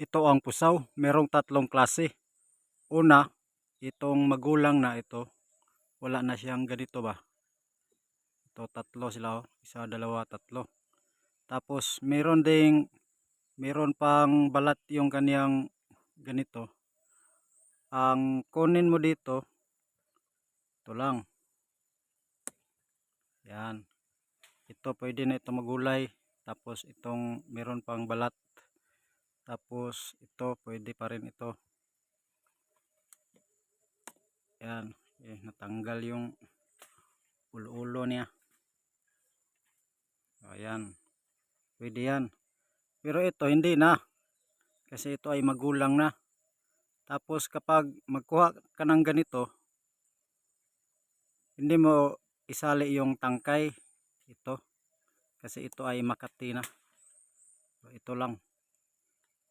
ito ang pusaw. Merong tatlong klase. Una, itong magulang na ito, wala na siyang ganito ba? Ito, tatlo sila. Oh. Isa, dalawa, tatlo. Tapos, meron ding, meron pang balat yung kaniyang ganito. Ang kunin mo dito, ito lang. Yan. Ito, pwede na ito magulay. Tapos, itong meron pang balat. Tapos ito pwede pa rin ito. Yan, eh, natanggal yung ulo-ulo niya. Ayan. Pwede yan. Pero ito hindi na. Kasi ito ay magulang na. Tapos kapag magkuha ka ng ganito, hindi mo isali yung tangkay ito. Kasi ito ay makati na. Ito lang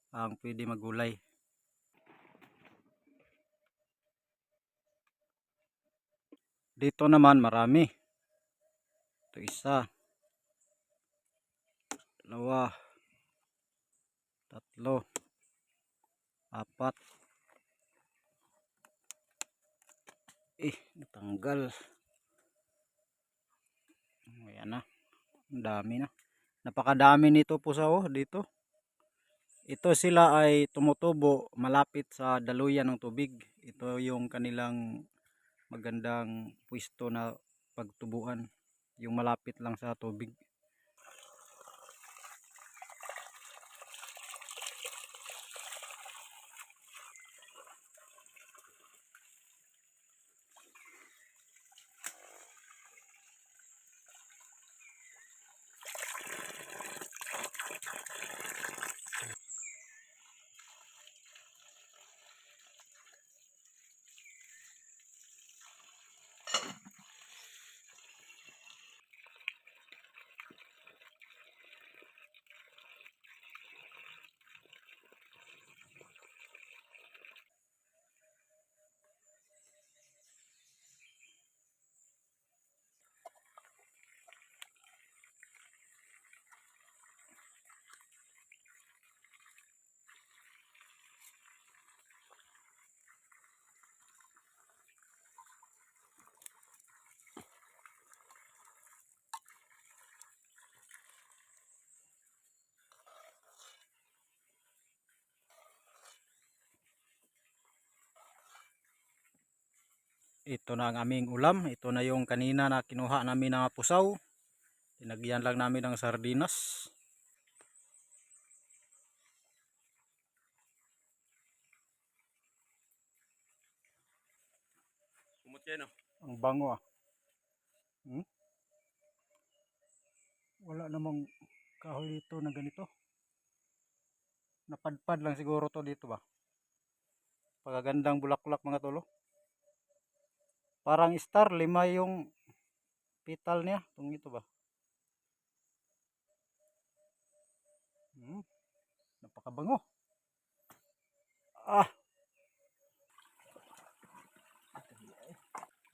ang pwede magulay. Dito naman marami. Ito isa. Dalawa. Tatlo. Apat. Eh, natanggal. Ayan na. Dami na. Napakadami nito po sa oh, dito. Ito sila ay tumutubo malapit sa daluyan ng tubig. Ito yung kanilang magandang pwesto na pagtubuan. Yung malapit lang sa tubig. Ito na ang aming ulam. Ito na yung kanina na kinuha namin ng pusaw. Tinagyan lang namin ng sardinas. Kumot kayo, no? Ang bango ah. Hmm? Wala namang kahoy dito na ganito. Napadpad lang siguro to dito ba? Pagagandang bulaklak mga tolo. Parang star, lima yung petal niya. Itong ito ba? Hmm. Napakabango. Ah.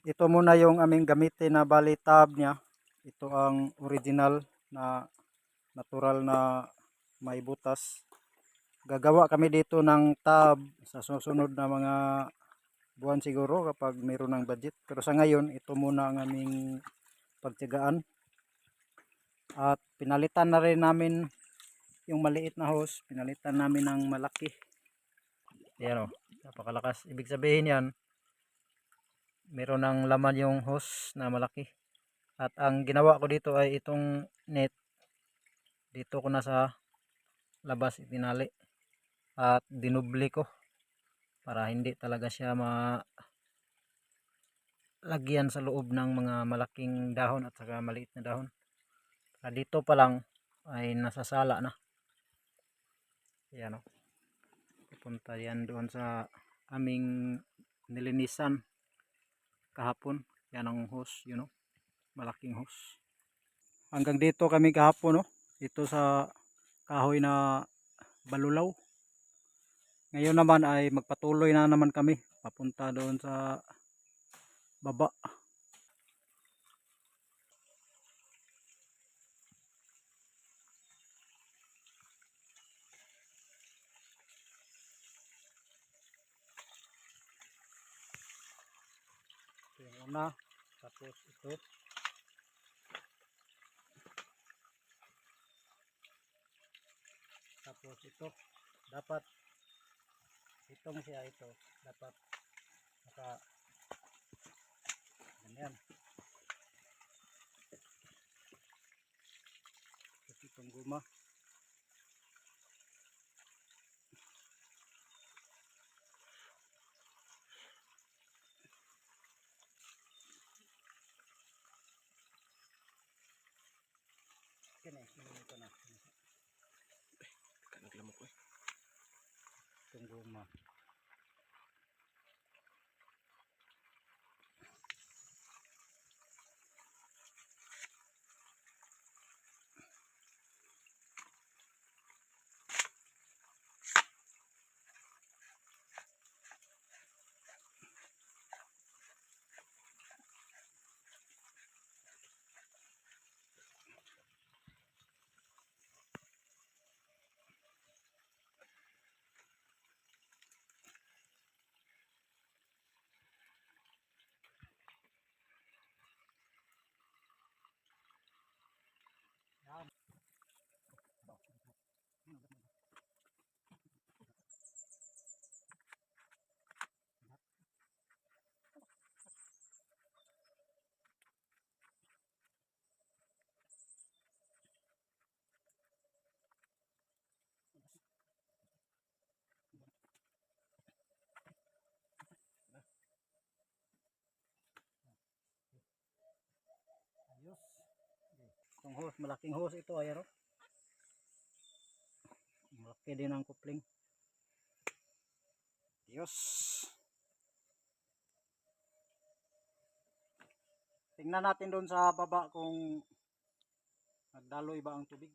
Ito muna yung aming gamitin na bali tab niya. Ito ang original na natural na may butas. Gagawa kami dito ng tab sa susunod na mga buwan siguro kapag mayroon ng budget. Pero sa ngayon, ito muna ang aming pagtigaan. At pinalitan na rin namin yung maliit na hose. Pinalitan namin ng malaki. Yan o, napakalakas. Ibig sabihin yan, meron ng laman yung hose na malaki. At ang ginawa ko dito ay itong net. Dito ko na sa labas itinali. At dinubli ko para hindi talaga siya ma lagyan sa loob ng mga malaking dahon at saka maliit na dahon. Para dito pa lang ay nasasala na. Yan o. Pupunta yan doon sa aming nilinisan kahapon. Yan ang hose, you know. Malaking hose. Hanggang dito kami kahapon, no. Dito sa kahoy na balulaw. Ngayon naman ay magpatuloy na naman kami papunta doon sa baba. Ito yung tapos ito. Tapos ito. Dapat itong siya ito. Dapat naka ganyan tapos itong guma. Kini ito na. Naglamok ko eh. itong guma yan ayos itong hose malaking hose ito ayan o malaki din ang kupling. Ayos tingnan natin doon sa baba kung nagdaloy ba ang tubig.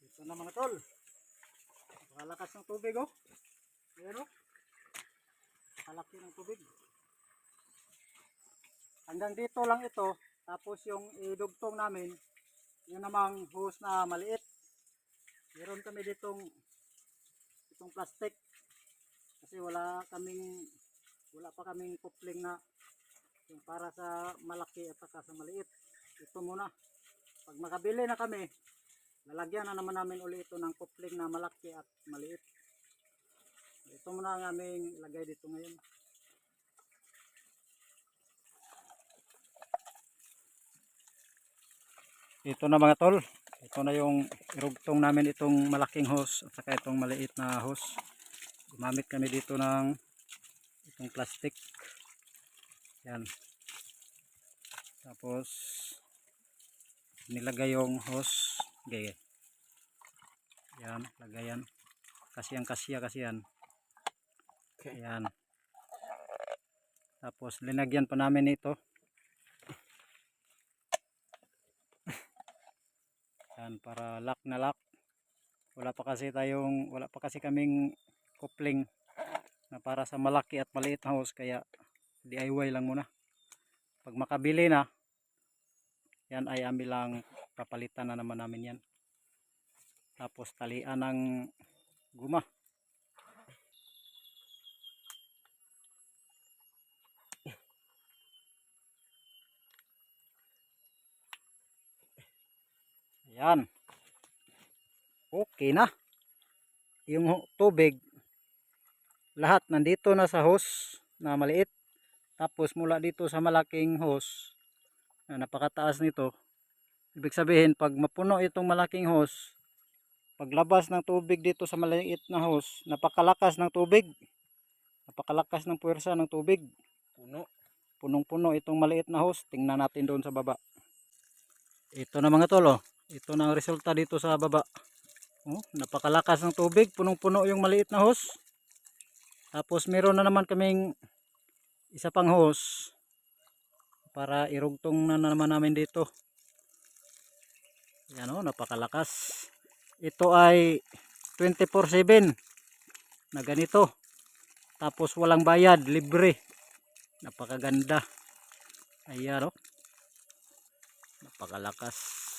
Ito na mga tol Nakalakas ng tubig oh. Ayan oh. Nakalaki ng tubig. Hanggang dito lang ito. Tapos yung idugtong namin, yun namang hose na maliit. Meron kami ditong itong plastic. Kasi wala kaming wala pa kaming kupling na yung para sa malaki at saka sa maliit. Ito muna. Pag makabili na kami, lalagyan na naman namin uli ito ng kupling na malaki at maliit. Ito muna ang aming lagay dito ngayon. Ito na mga tol. Ito na yung irugtong namin itong malaking hose at saka itong maliit na hose. Gumamit kami dito ng itong plastic. Yan. Tapos nilagay yung hose. Okay. Yan, lagayan. Kasiyang kasya kasi yan. Okay. Yan. Tapos linagyan pa namin ito. Yan para lock na lock. Wala pa kasi tayong wala pa kasi kaming coupling na para sa malaki at maliit na hose kaya DIY lang muna. Pag makabili na yan ay ambil lang papalitan na naman namin yan. Tapos talian ng guma. Yan. Okay na. Yung tubig lahat nandito na sa hose na maliit. Tapos mula dito sa malaking hose na napakataas nito. Ibig sabihin pag mapuno itong malaking hose, paglabas ng tubig dito sa maliit na hose, napakalakas ng tubig. Napakalakas ng puwersa ng tubig. Puno. Punong-puno itong maliit na hose. Tingnan natin doon sa baba. Ito na mga tolo. Ito na ang resulta dito sa baba. Oh, napakalakas ng tubig. Punong-puno yung maliit na hose. Tapos meron na naman kaming isa pang hose para irugtong na naman namin dito. Yan o, napakalakas. Ito ay 24-7 na ganito. Tapos walang bayad, libre. Napakaganda. Ayan o. Napakalakas.